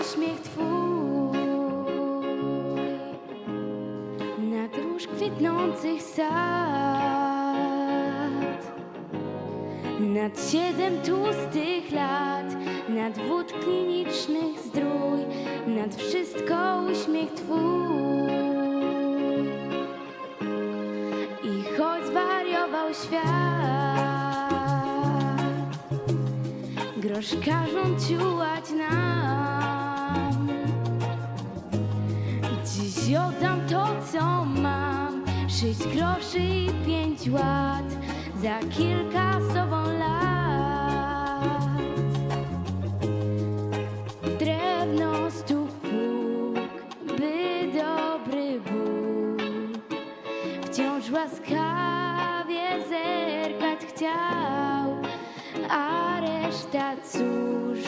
uśmiech twój nad róż kwitnących sad, nad siedem tłustych lat, nad wód klinicznych zdrój, nad wszystko uśmiech twój. I choć zwariował świat, grosz każą ciułać nam. Dziś oddam to, co mam, sześć groszy i pięć łat, za kilka z tobą lat. Drewno stóp pług, by dobry Bóg wciąż łaskawie zerkać chciał, reszta cóż,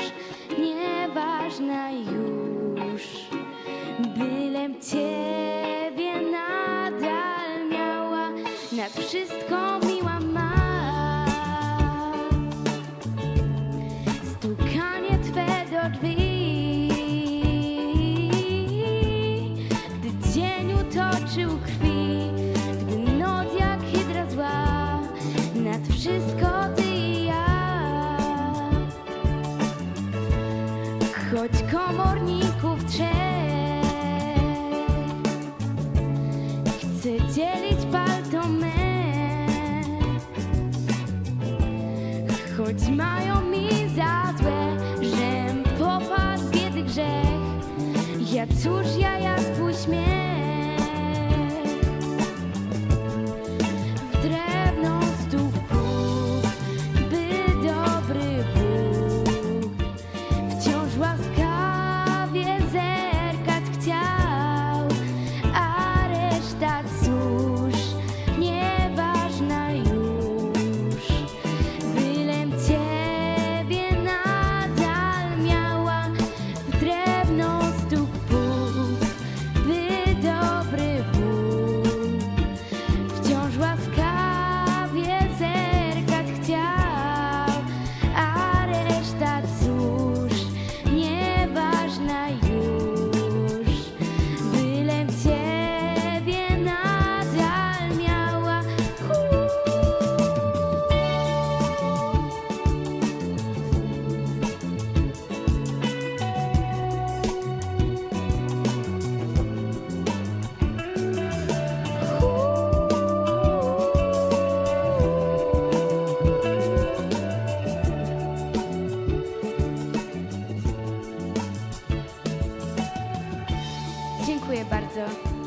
nieważna już, bylem ciebie nadal miała, nad wszystko miła ma. Stukanie Twe do drzwi Gdy dzień utoczył krwi Gdy noc jak hydra zła Nad wszystko Choć komorników trzech Chcę dzielić palto me Choć mają mi za złe, żem popadł biedy grzech. Ja cóż ja jak twój Dziękuję bardzo.